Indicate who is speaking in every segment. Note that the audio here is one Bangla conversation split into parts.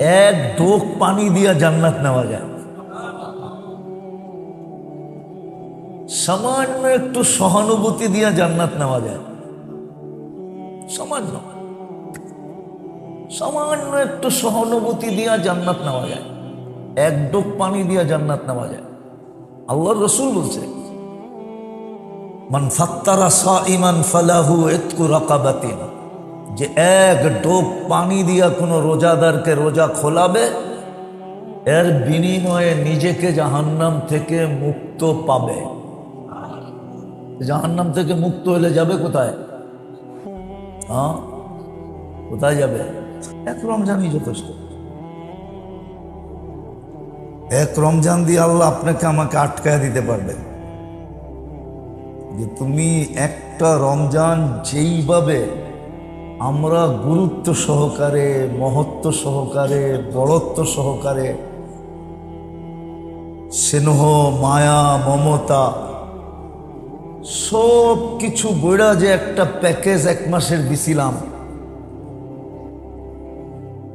Speaker 1: এক ডোক পানি দিয়া জান্নাত নেওয়া যায়। সামান্য একটু সহানুভূতি দিয়া জান্নাত নেওয়া যায়। সামান্য। সামান্য একটু সহানুভূতি দিয়া জান্নাত নেওয়া যায়। এক ডোক পানি দিয়া জান্নাত নেওয়া যায়। আল্লাহর রসুল বলছে, মান ফাত্তারা সাইমান ফালাহু ইতকু রাকাবাতিন। যে এক ডোক পানি দিয়া কোনো রোজাদারকে রোজা খোলাবে, এর বিনিময়ে নিজেকে জাহান্নাম থেকে মুক্ত পাবে। জাহান্নাম থেকে মুক্ত হলে যাবে কোথায়? হ্যাঁ? কোথায় যাবে? এক রমজানই যথেষ্ট। এক রমজান দিয়ে আল্লাহ আপনাকে আমাকে আটকায় দিতে পারবে। যে তুমি একটা রমজান যেইভাবে আমরা গুরুত্ব সহকারে, মহত্ব সহকারে বড়ত্ব সহকারে, স্নেহ, মায়া, মমতা, সব কিছু বইরা যে একটা প্যাকেজ এক মাসের দিছিলাম।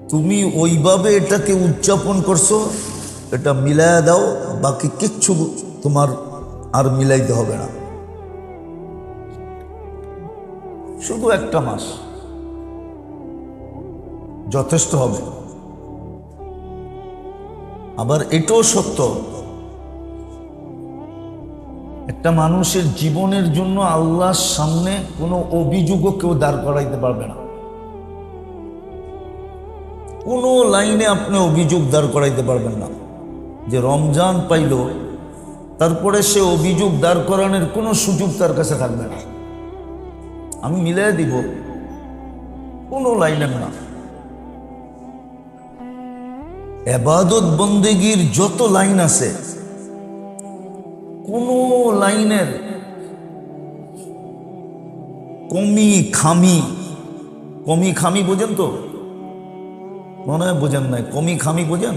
Speaker 1: তুমি ওইভাবে এটাকে উদযাপন করছ, এটা মিলায়া দাও, বাকি কিচ্ছু তোমার আর মিলাইতে হবে না। শুধু একটা মাস। যথেষ্ট হবে। আবার এটাও সত্য। একটা মানুষের জীবনের জন্য আল্লাহর সামনে কোনো অভিযোগও কেউ দাঁড় করাইতে পারবে না। কোনো লাইনে আপনি অভিযোগ দাঁড় করাইতে পারবেন না। যে রমজান পাইল, তারপরে সে অভিযোগ দাঁড় করানোর কোনো সুযোগ তার কাছে থাকবে না। আমি মিলাই দিব, কোনো লাইনের না। এবাদত বন্দেগীর যত লাইন আছে, কোন লাইনের কমি খামি কমি খামি বোঝেন তো? মনে হয় বোঝেন নাই, কমি খামি বোঝেন?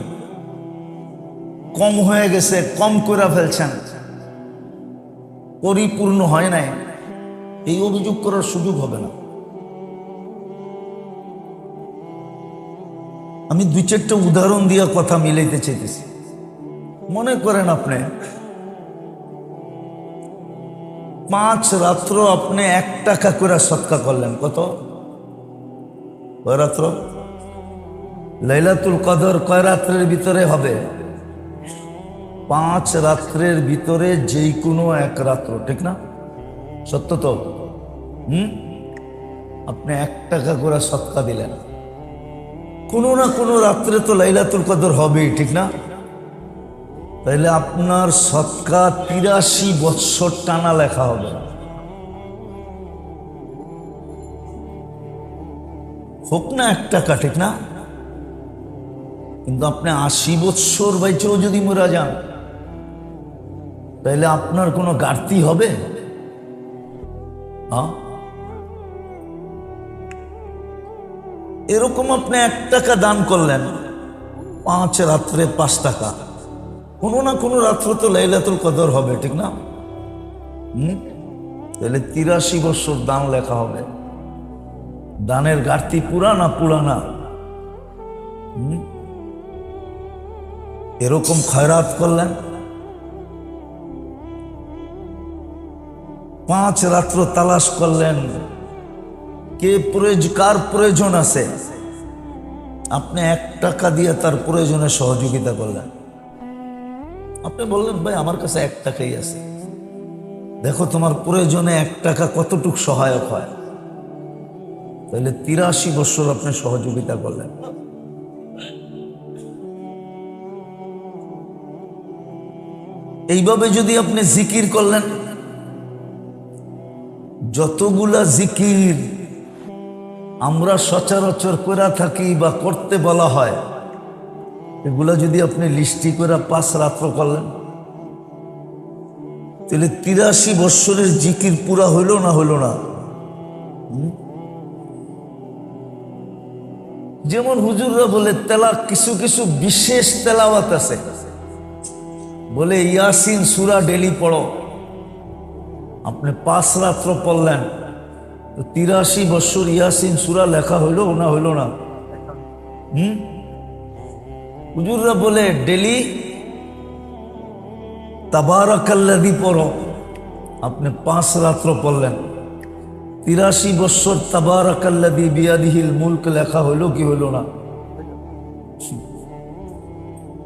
Speaker 1: কম হয়ে গেছে, কম করে ফেলছেন। পরিপূর্ণ হয় নাই। এই অভিযোগ করার সুযোগ হবে না। আমি দুই চারটা উদাহরণ দিয়া কথা মিলাইতে চাইতেছি। মনে করেন আপনি, পাঁচ রাত্র আপনি এক টাকা করে সৎকা করলেন, কত? কয় রাত্র? লাইলাতুল কদর কয় রাত্রের ভিতরে হবে? পাঁচ রাত্রের ভিতরে যেই কোনো এক রাত্র, ঠিক না? সত্য তো? হুম? আপনি এক টাকা করে সৎকা দিলেন। কোনো না কোনো রাত্রে তো লাইলাতুল কদর হবেই, ঠিক না? তাইলে আপনার সৎকা তিরাশি বৎসর টানা লেখা হবে। হোক না এক টাকা ঠিক না? কিন্তু আপনি আশি বৎসর বাইচেও যদি মরা যান তাহলে আপনার কোনো ঘাটতি হবে? হ্যাঁ এরকম আপনি এক টাকা দান করলেন, পাঁচ রাত্রে পাঁচ টাকা। কোনো না কোনো রাত্র তো লাইলাতুল কদর হবে, ঠিক না? হুম? তাহলে তিরাশি বছর দান লেখা হবে। দানের ঘাটতি পুরা না পুরা না হুম? এরকম খয়রাত করলেন। পাঁচ রাত্র তালাশ করলেন। কে কার প্রয়োজন আছে? আপনি এক টাকা দিয়ে তার প্রয়োজনে সহযোগিতা করলেন। আপনি বললেন, ভাই, আমার কাছে এক টাকাই আছে। দেখো, তোমার প্রয়োজনে এক টাকা কতটুক সহায়ক হয়? তাহলে তিরাশি বছর আপনি সহযোগিতা করলেন। এইভাবে যদি আপনি জিকির করলেন, যতগুলা জিকির আমরা সচরাচর করে থাকি বা করতে বলা হয়। এগুলা যদি আপনি লিস্টি করে পাঁচ রাত্র করলেন, তাহলে তিরাশি বৎসরের জিকির পুরা হইল না হইল না? যেমন হুজুররা বলে, তেলা, কিছু কিছু বিশেষ তেলাওয়াত আছে। বলে, ইয়াসিন সুরা ডেলি পড়ো। আপনি পাঁচ রাত্র পড়লেন তিরাশি বৎসর ইয়াসিন সুরা লেখা হইল না হইল না। হুম? হুজুররা বলে, ডেলি তাবারাকাল্লাদি পড়ো। আপনি পাঁচ রাত্র পড়লেন। তিরাশি বৎসর তাবারাকাল্লাদি বিয়াদিহিল মুলক লেখা হইল কি হইল না?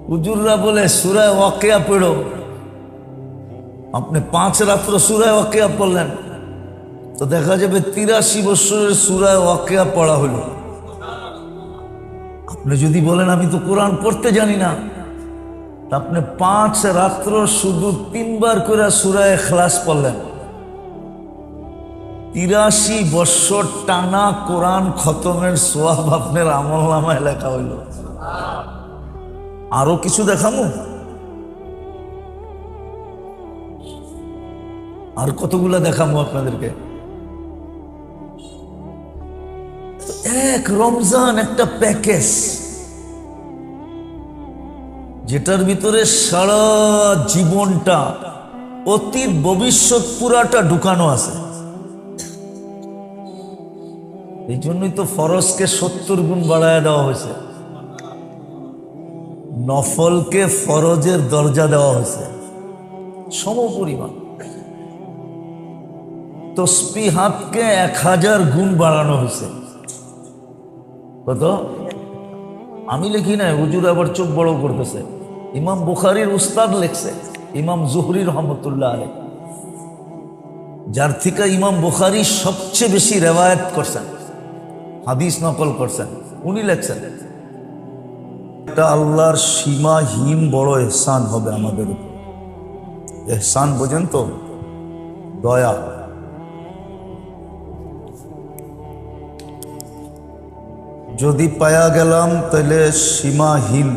Speaker 1: হুজুররা বলে, সুরায় ওয়াকিয়া পড়ো। আপনি পাঁচ রাত্র সুরায় ওয়াকিয়া পড়লেন। তো দেখা যাবে তিরাশি বৎসরের সুরায় ওয়াকিয়া পড়া হলো। আপনি যদি বলেন, আমি তো কোরআন পড়তে জানি না। আপনি পাঁচ রাত্র শুধু তিনবার করে সুরায় খ্লাস পড়লেন। তিরাশি বৎসর টানা কোরআন খতমের সোয়াব আপনার আমল নামায় লেখা হইল। আরও কিছু দেখামো? আর কতগুলা দেখামো আপনাদেরকে? এক রমজান একটা প্যাকেজ, যেটার ভিতরে সারা জীবনটা, অতীত, ভবিষ্যৎ পুরাটা ঢুকানো আছে। এই জন্যই তো ফরজকে সত্তর গুণ বাড়ায় দেওয়া হয়েছে। নফলকে ফরজের দরজা দেওয়া হয়েছে। সম পরিমাণ তসপি হাতকে এক হাজার গুণ বাড়ানো হয়েছে। কত? আমি লিখি নাই, হুজুর আবার চোখ বড় করতেছে। ইমাম বুখারির উস্তাদ লেখছে, ইমাম জুহরি রহমতুল্লাহ আলী যার থেকে ইমাম বুখারি সবচেয়ে বেশি রেওয়ায়ত করছেন, হাদিস নকল করছেন, উনি লেখছেন এটা আল্লাহর সীমাহীন বড় এহসান হবে আমাদের উপর। এহসান বোঝেন তো? দয়া। যদি পায়া গেলাম তাহলে সীমাহীন।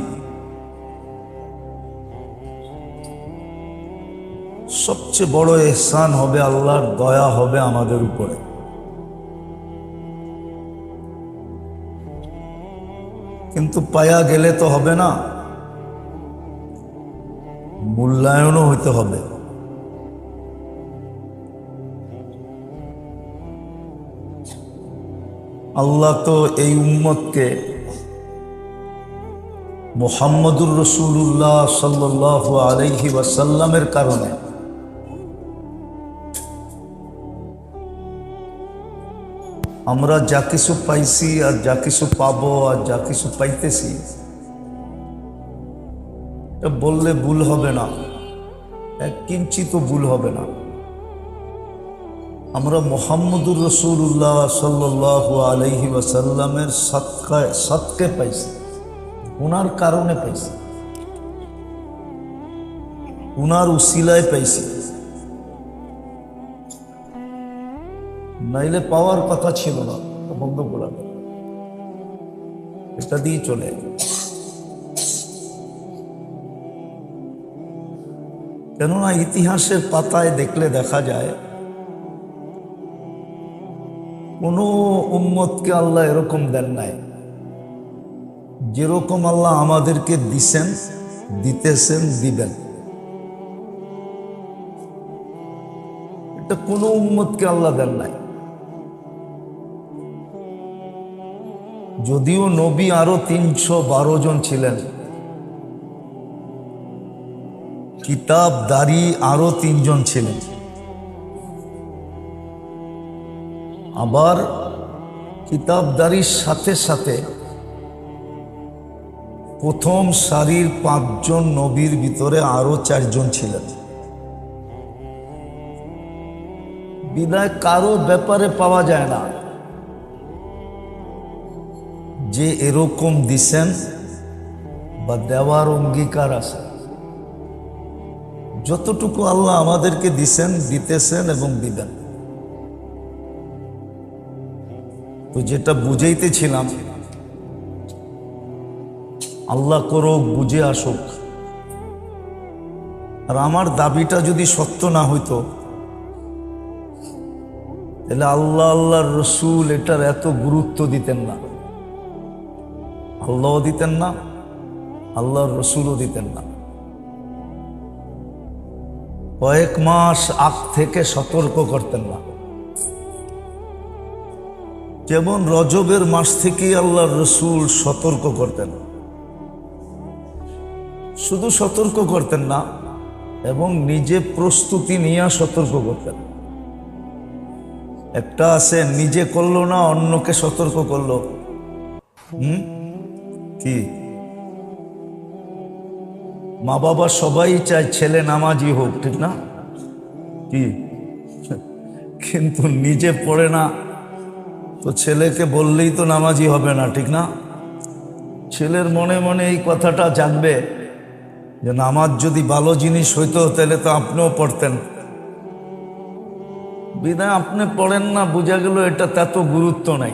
Speaker 1: সবচেয়ে বড় এহসান হবে আল্লাহর দয়া হবে আমাদের উপরে। কিন্তু পায়া গেলে তো হবে না, মূল্যায়নও হইতে হবে। আল্লাহ তো এই উম্মতকে মোহাম্মদুর রসুল্লাহ সাল্লাহ আলহি ওয়াসাল্লামের কারণে আমরা যা কিছু পাইছি আর যা কিছু পাবো আর যা কিছু পাইতেছি বললে ভুল হবে না, এক কিঞ্চিত ভুল হবে না। আমরা মোহাম্মদুর রসুল্লাহ সাল্লাহ আলহি ওয়াসাল্লামের সৎকায় সৎকে পাইছি উনার কারণে পাইছি উনার উসিলায় পাইছি। নাইলে পাওয়ার কথা ছিল না বন্ধ করা এটা দিয়ে চলে কেননা ইতিহাসের পাতায় দেখলে দেখা যায় কোনো উম্মতকে আল্লাহ এরকম দেন নাই। যেরকম আল্লাহ আমাদেরকে দিছেন, দিতেছেন, দিবেন। এটা কোনো উম্মতকে আল্লাহ দেন নাই। যদিও নবী আরও তিনশো বারো জন ছিলেন। কিতাবদারি আরও তিনজন ছিলেন। আবার কিতাবদারির সাথে সাথে প্রথম সারির পাঁচজন নবীর ভিতরে আরও চারজন ছিলেন। বিদায় কারও ব্যাপারে পাওয়া যায় না। যে এরকম দিছেন বা দেওয়ার অঙ্গীকার আছে। যতটুকু আল্লাহ আমাদেরকে দিছেন, দিতেছেন এবং দিবেন। তো যেটা বুঝাইতেছিলাম, আল্লাহ করুক, বুঝে আসুক। আর আমার দাবিটা যদি সত্য না হইতো, তাহলে আল্লাহ, আল্লাহর রসুল এটার এত গুরুত্ব দিতেন না। আল্লাহও দিতেন না, আল্লাহর রসুলও দিতেন না। কয়েক মাস আগ থেকে সতর্ক করতেন না। যেমন রজবের মাস থেকেই আল্লাহর রসুল সতর্ক করতেন। শুধু সতর্ক করতেন না, এবং নিজে প্রস্তুতি নিয়ে সতর্ক করতেন। একটা আছে, নিজে করল না, অন্যকে সতর্ক করল। হুম? কি? মা বাবা সবাই চায় ছেলে নামাজি হোক, ঠিক না? কি? কিন্তু নিজে পড়ে না তো ছেলেকে বললেই তো নামাজি হবে না, ঠিক না? ছেলের মনে মনে এই কথাটা জানবে যে নামাজ যদি ভালো জিনিস হইতো, তাহলে তো আপনিও পড়তেন। বিদায় আপনি পড়েন না, বোঝা গেল এটা তত গুরুত্ব নাই।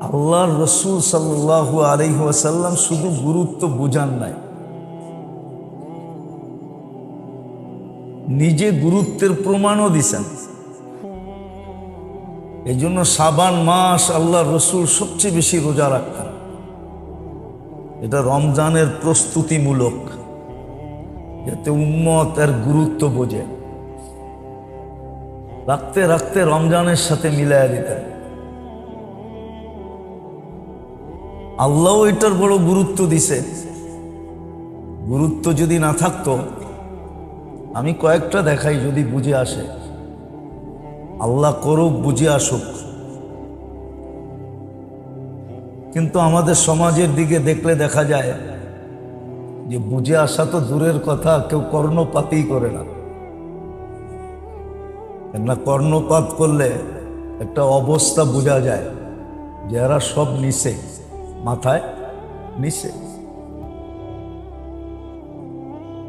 Speaker 1: আল্লাহর রসুল সাল্লাহু আলহিহাসাল্লাম শুধু গুরুত্ব বুঝান নাই। নিজে গুরুত্বের প্রমাণও দিছেন। এই জন্য সাবান মাস আল্লাহ রসুল সবচেয়ে বেশি রোজা রাখতেন। এটা রমজানের প্রস্তুতিমূলক। যাতে উম্মত এর গুরুত্ব বোঝে। রাখতে রাখতে রমজানের সাথে মিলাইয়া দিতেন। আল্লাহ এটার বড় গুরুত্ব দিছে। গুরুত্ব যদি না থাকতো, আমি কয়েকটা দেখাই যদি বুঝে আসে। আল্লাহ করুক, বুঝে আসুক। কিন্তু আমাদের সমাজের দিকে দেখলে দেখা যায় যে বুঝে আসা তো দূরের কথা, কেউ কর্ণপাতই করে না। না কর্ণপাত করলে একটা অবস্থা বোঝা যায় যে এরা সব নিচে, মাথায় নিচে।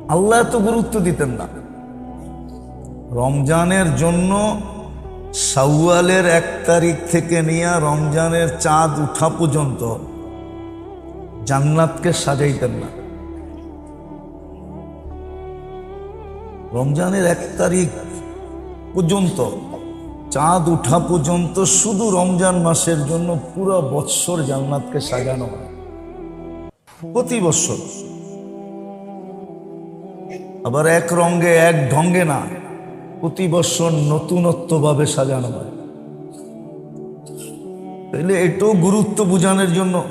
Speaker 1: আল্লাহ এত গুরুত্ব দিতেন না। রমজানের জন্য সাউয়ালের এক তারিখ থেকে নিয়ে রমজানের চাঁদ উঠা পর্যন্ত জান্নাতকে সাজাইতেন না। রমজানের এক তারিখ পর্যন্ত, চাঁদ উঠা পর্যন্ত শুধু রমজান মাসের জন্য পুরো বৎসর জান্নাতকে সাজানো হয়। প্রতি বৎসর। আবার এক রঙ্গে এক ঢঙ্গে না। প্রতি বৎসর নতুনত্বভাবে সাজানো হয়। তাইলে এটাও গুরুত্ব বোঝানোর জন্য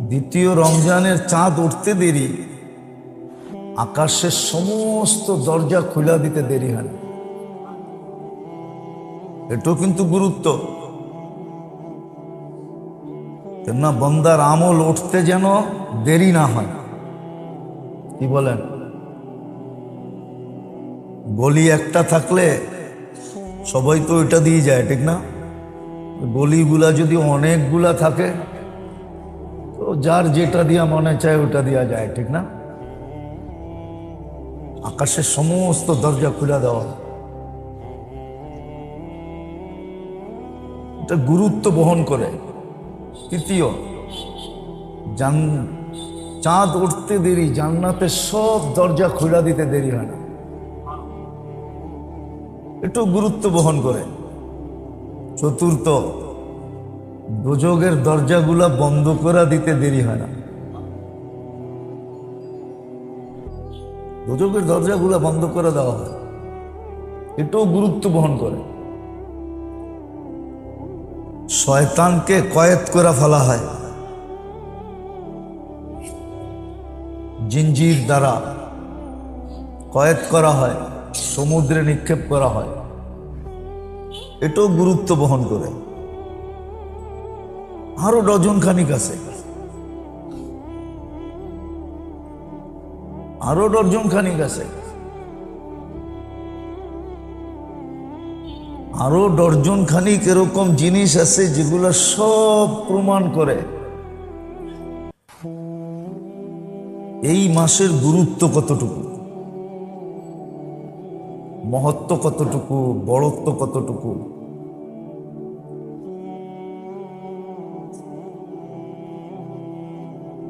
Speaker 1: দ্বিতীয় রমজানের চাঁদ উঠতে দেরি, আকাশের সমস্ত দরজা খোলা দিতে দেরি হয়। এটাও কিন্তু গুরুত্ব। কেননা বন্দার আমল উঠতে যেন দেরি না হয়। কি বলেন? গলি একটা থাকলে সবাই তো ওইটা দিয়ে যায়, ঠিক না? গলিগুলা যদি অনেকগুলা থাকে, তো যার যেটা দিয়া মনে চায় ওটা দেওয়া যায়, ঠিক না? আকাশের সমস্ত দরজা খুলে দেওয়া। এটা গুরুত্ব বহন করে। তৃতীয় চাঁদ উঠতে দেরি, জান্নাতের সব দরজা খুলে দিতে দেরি হয় না। একটু গুরুত্ব বহন করে। চতুর্থ, দুযোগের দরজাগুলা বন্ধ করে দিতে দেরি হয় না। দুযোগের দরজাগুলা বন্ধ করে দেওয়া হয়। এটাও গুরুত্ব বহন করে। শয়তানকে কয়েদ করে ফেলা হয়। জিঞ্জির দ্বারা কয়েদ করা হয়। সমুদ্রে নিক্ষেপ করা হয়। এটাও গুরুত্ব বহন করে। আরও ডজন খানিক আছে। আরও ডজন খানিক আছে। আরও ডর্জন খানিক এরকম জিনিস আছে যেগুলো সব প্রমাণ করে। এই মাসের গুরুত্ব কতটুকু? মহত্ব কতটুকু, বড়ত্ব কতটুকু?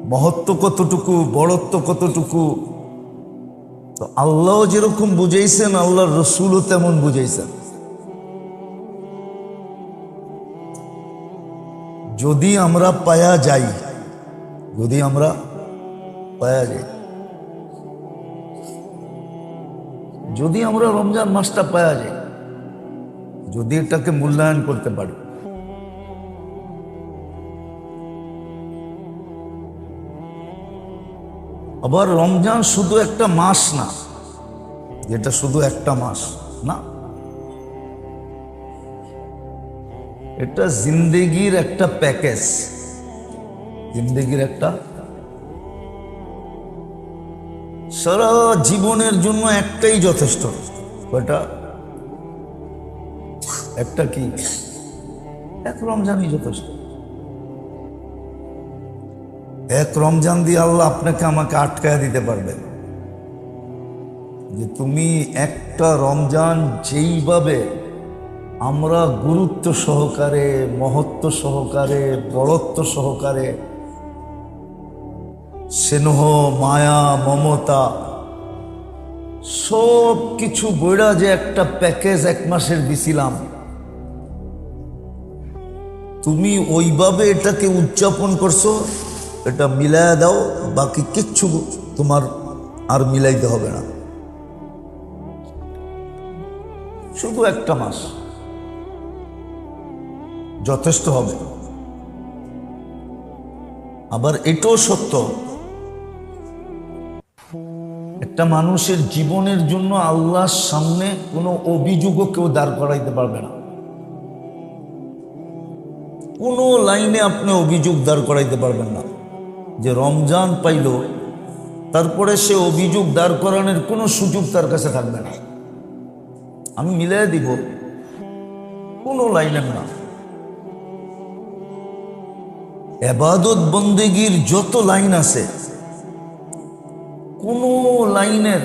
Speaker 1: মহত্ব কতটুকু, বড়ত্ব কতটুকু? তো আল্লাহ যেরকম বুঝাইছেন, আল্লাহর রসুলও তেমন বুঝাইছেন। যদি আমরা পায়া যাই, যদি আমরা পায়া যাই যদি আমরা রমজান মাসটা পাওয়া যায়, যদি এটাকে মূল্যায়ন করতে পারি। আবার রমজান শুধু একটা মাস না এটা শুধু একটা মাস, না? এটা জিন্দেগির একটা প্যাকেজ, জিন্দেগির একটা সারা জীবনের জন্য একটাই যথেষ্ট। ওটা একটা কি? এক রমজানই যথেষ্ট। এক রমজান দিয়ে আল্লাহ আপনাকে আমাকে আটকায় দিতে পারবে যে তুমি একটা রমজান যেইভাবে আমরা গুরুত্ব সহকারে, মহত্ব সহকারে, বড়ত্ব সহকারে স্নেহ, মায়া, মমতা সব কিছু বইরা যে একটা প্যাকেজ এক মাসের দিছিলাম। তুমি ওইভাবে এটাকে উদযাপন করছ, এটা মিলায় দাও, বাকি কিচ্ছু তোমার আর মিলাইতে হবে না। শুধু একটা মাস। যথেষ্ট হবে। আবার এটাও সত্য। একটা মানুষের জীবনের জন্য আল্লাহর সামনে কোনো অভিযোগও কেউ দাঁড় করাইতে পারবে না। কোনো লাইনে আপনি অভিযোগ দাঁড় করাইতে পারবেন না। যে রমজান পাইল, তারপরে সে অভিযোগ দাঁড় করানোর কোনো সুযোগ তার কাছে থাকবে না। আমি মিলাই দিব, কোনো লাইনের না। এবাদত বন্দেগীর যত লাইন আছে কোন লাইনের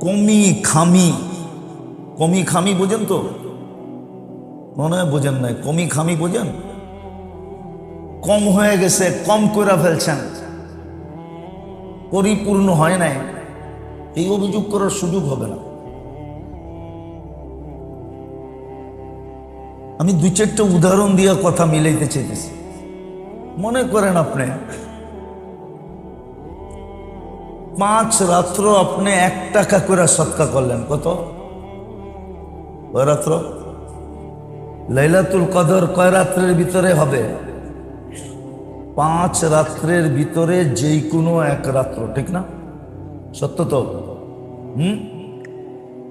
Speaker 1: কমি খামি কমি খামি বোঝেন তো? মনে হয় বোঝেন নাই। কমি খামি বোঝেন? কম হয়ে গেছে, কম করে ফেলছেন। পরিপূর্ণ হয় নাই। এই অভিযোগ করার সুযোগ হবে না। আমি দুই চারটা উদাহরণ দিয়ে কথা মিলাইতে চাইতেছি। মনে করেন আপনি পাঁচ রাত্র আপনি এক টাকা করে সৎকা করলেন। কত? কয় রাত্র? লাইলাতুল কদর কয় রাত্রের ভিতরে হবে? পাঁচ রাত্রের ভিতরে যেই কোনো এক রাত্র, ঠিক না? সত্য তো? হুম?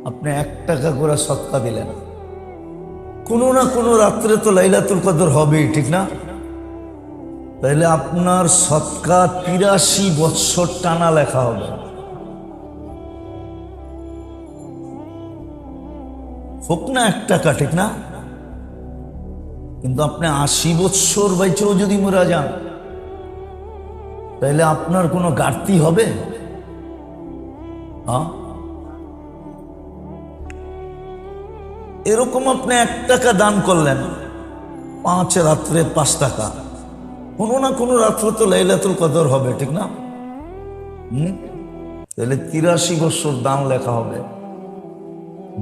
Speaker 1: আপনি এক টাকা করে সৎকা দিলেন। কোনো না কোনো রাত্রে তো লাইলাতুল কদর হবেই, ঠিক না? তাহলে আপনার সৎকা তিরাশি বৎসর টানা লেখা হবে। হোক না এক টাকা ঠিক না। কিন্তু আপনি আশি বৎসর বাইচেও যদি মরা যান, তাহলে আপনার কোনো ঘাটতি হবে? এরকম আপনি এক টাকা দান করলেন, পাঁচ রাত্রে পাঁচ টাকা। কোনো না কোনো রাত্র তো লাইলাতুল কদর হবে, ঠিক না? তাহলে তিরাশি বছর দান লেখা হবে।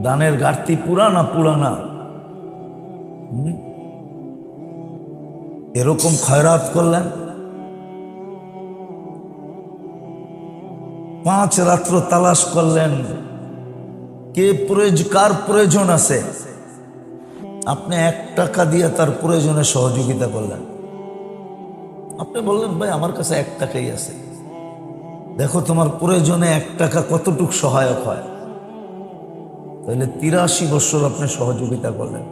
Speaker 1: দানের ঘাটতি পুরা না পুরা না হুম? এরকম খয়রাত করলেন? পাঁচ রাত্র তালাশ করলেন। কে প্রয়োজন কার প্রয়োজন আছে? আপনি এক টাকা দিয়ে তার প্রয়োজনে সহযোগিতা করলেন। আপনি বললেন, ভাই, আমার কাছে এক টাকাই আছে। দেখো, তোমার প্রয়োজনে এক টাকা কতটুক সহায়ক হয়। তাহলে তিরাশি বছর আপনি সহযোগিতা করলেন।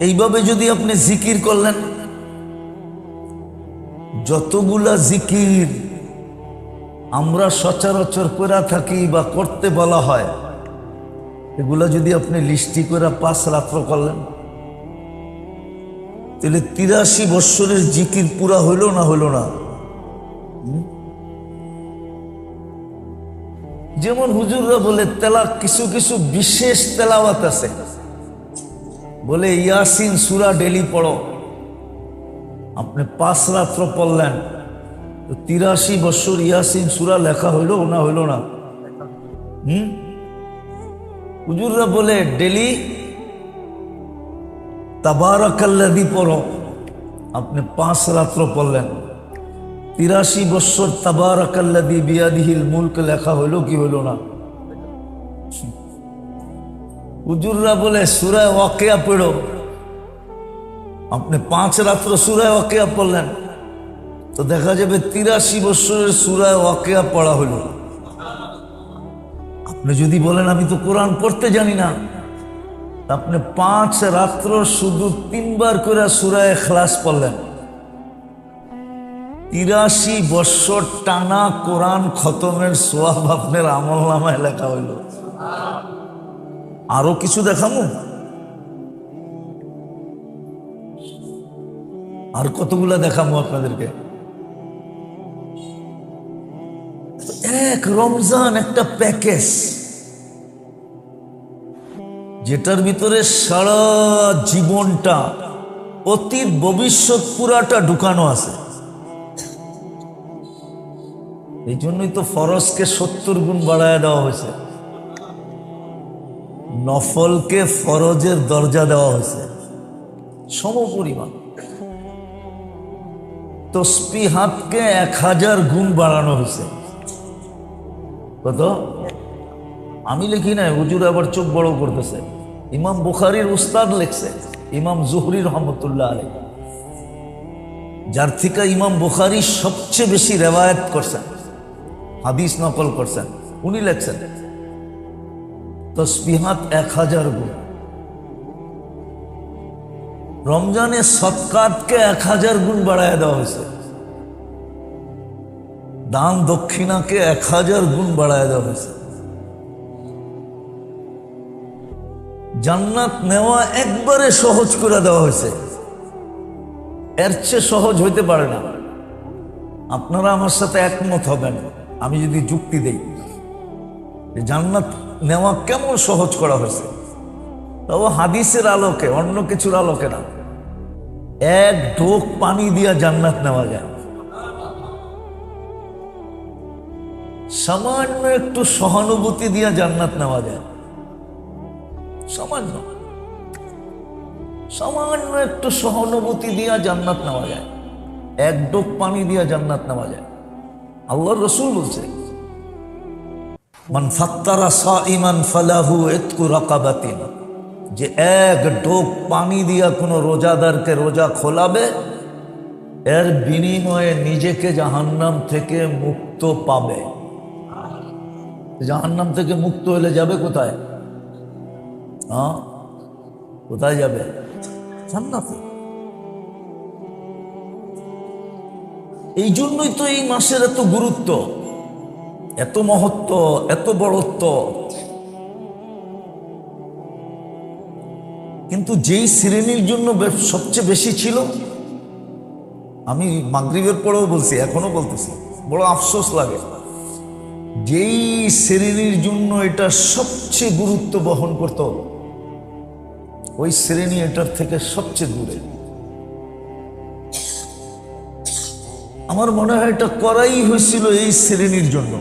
Speaker 1: এইভাবে যদি আপনি জিকির করলেন, যতগুলা জিকির আমরা সচরাচর করে থাকি বা করতে বলা হয় এগুলা যদি আপনি লিস্টি করে পাঁচ রাত্র করলেন, তাহলে তিরাশি বৎসরের জিকির পুরা হইল না হইল না? যেমন হুজুররা বলে, তেলা কিছু কিছু বিশেষ তেলাওয়াত আছে। বলে, ইয়াসিন সুরা ডেলি পড়ো। আপনি পাঁচ রাত্র পড়লেন তিরাশি বৎসর ইয়াসিন সুরা লেখা হইল না হইল না? হুম? হুজুররা বলে, ডেলি তাবারাকাল্লাদি পড়ো। আপনি পাঁচ রাত্র পড়লেন। তিরাশি বছর তাবারাকাল্লাদি বিয়াদিহিল মুলক লেখা হইল কি হইল না? হুজুররা বলে সুরায় ওয়াকিয়া পড়ো। আপনি পাঁচ রাত্র সুরায় ওয়াকিয়া পড়লেন। তো দেখা যাবে তিরাশি বছরের সুরায় ওয়াকিয়া পড়া হলো আপনি যদি বলেন, আমি তো কোরআন পড়তে জানি না, আপনি পাঁচ রাত্র শুধু তিনবার করে সুরায় খ্লাস পড়লেন। তিরাশি বৎসর টানা কোরআন খতমের সোয়াব আপনার আমল নামায় লেখা হইল। আরও কিছু দেখামু? আর কতগুলা দেখামু আপনাদেরকে? এক রমজান একটা প্যাকেজ। যেটার ভিতরে সারা জীবনটা অতীত ভবিষ্যৎ পুরাটা ঢুকানো আছে। এই জন্যই তো ফরজকে সত্তর গুণ বাড়ায় দেওয়া হয়েছে। নফলকে ফরজের দরজা দেওয়া হয়েছে। সম পরিমাণ তসপি হাতকে এক হাজার গুণ বাড়ানো হয়েছে। কত? আমি লিখি নাই, হুজুর আবার চোখ বড় করতেছে। ইমাম বুখারির উস্তাদ লিখছে, ইমাম জুহরি রহমতুল্লাহ আলী যার থেকে ইমাম বুখারি সবচেয়ে বেশি রেওয়ায়ত করছেন, হাদিস নকল করছেন, উনি লেখছেন, তসবিহাত এক হাজার গুণ। রমজানে সৎকাতকে এক হাজার গুণ বাড়ায় দেওয়া হয়েছে। দান দক্ষিণাকে এক হাজার গুণ বাড়ায় দেওয়া হয়েছে। জান্নাত নেওয়া একবারে সহজ করে দেওয়া হয়েছে। এর চেয়ে সহজ হইতে পারে না। আপনারা আমার সাথে একমত হবেন। আমি যদি যুক্তি দেই জান্নাত নেওয়া কেমন সহজ করা হয়েছে। তবে হাদিসের আলোকে, অন্য কিছুর আলোকে না। এক ঢোক পানি দিয়া জান্নাত নেওয়া যায়। সামান্য একটু সহানুভূতি দিয়া জান্নাত নেওয়া যায়। সামান্য। সামান্য একটু সহানুভূতি দিয়া জান্নাত নেওয়া যায়। এক ডোক পানি দিয়া জান্নাত নেওয়া যায়। আল্লাহ রসুল বলছে যে এক ডোক পানি দিয়া কোনো রোজাদারকে রোজা খোলাবে, এর বিনিময়ে নিজেকে জাহান্নাম থেকে মুক্ত পাবে। জাহান্নাম থেকে মুক্ত হলে যাবে কোথায়? হ্যাঁ? কোথায় যাবে? জান্নাতে। এই জন্যই তো এই মাসের এত গুরুত্ব, এত মহত্ব, এত বড়ত্ব। কিন্তু যেই শ্রেণির জন্য সবচেয়ে বেশি ছিল, আমি মাগরিবের পরেও বলছি, এখনও বলতেছি, বড় আফসোস লাগে। যেই শ্রেণির জন্য এটা সবচেয়ে গুরুত্ব বহন করত ওই শ্রেণি এটার থেকে সবচেয়ে দূরে। আমার মনে হয় এটা করাই হয়েছিল এই শ্রেণির জন্য,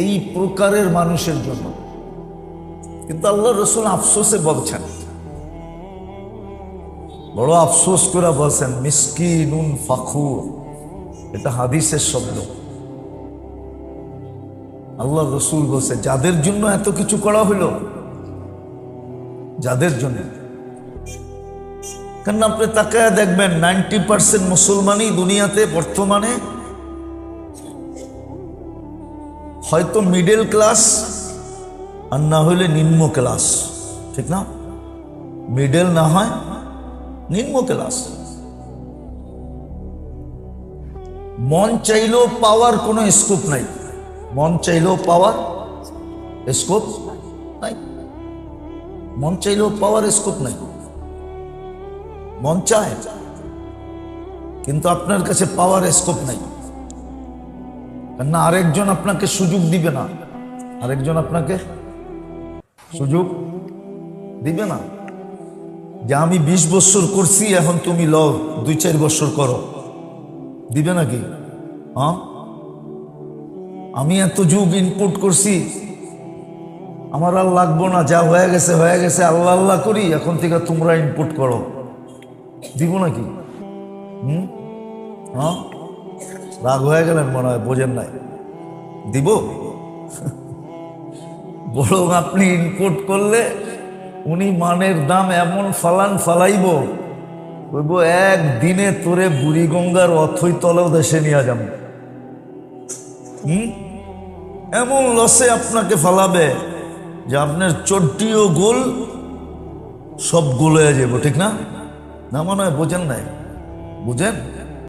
Speaker 1: এই প্রকারের মানুষের জন্য। কিন্তু আল্লাহ রসুল আফসোসে বলছেন, বড় আফসোস করে বলছেন, মিসকিনুন ফাখুর এটা হাদিসের শব্দ। আল্লাহ রসুল বলছে, যাদের জন্য এত কিছু করা হলো যাদের জন্য? কেন আপনি তাকায় দেখবেন, নাইনটি পার্সেন্ট মুসলমানই দুনিয়াতে বর্তমানে হয়তো মিডল ক্লাস আর না হলে নিম্ন ক্লাস। ঠিক না? মিডল না হয়, নিম্ন ক্লাস। মন চাইলেও পাওয়ার কোনো স্কোপ নাই। মন চাইলেও পাওয়ার স্কোপ মন চাইলেও পাওয়ার স্কোপ নাই। মন চায় কিন্তু আপনার কাছে পাওয়ার স্কোপ নাই। না আরেকজন আপনাকে সুযোগ দিবে না। আরেকজন আপনাকে সুযোগ দিবে না। যে আমি বিশ বছর করছি, এখন তুমি লও, দুই চার বছর করো। দিবে নাকি? হ্যাঁ? আমি এত যুগ ইনপুট করছি আমার আর লাগবো না, যা হয়ে গেছে হয়ে গেছে, আল্লাহ আল্লাহ করি, এখন থেকে তোমরা ইনপুট করো। দিব নাকি? হুম? হ্যাঁ? রাগ হয়ে গেলেন মনে হয়, বোঝেন নাই। দিব? বরং আপনি ইনপুট করলে উনি মানের দাম এমন ফালান ফালাইব, কইব, একদিনে তোরে বুড়িগঙ্গার অথই তলেও দেশে নিয়ে যাব। হুম? এমন লসে আপনাকে ফালাবে। যে আপনার চড্ডিও গোল, সব গোল হয়ে যাব, ঠিক না? না মনে হয় বোঝেন নাই। বুঝেন?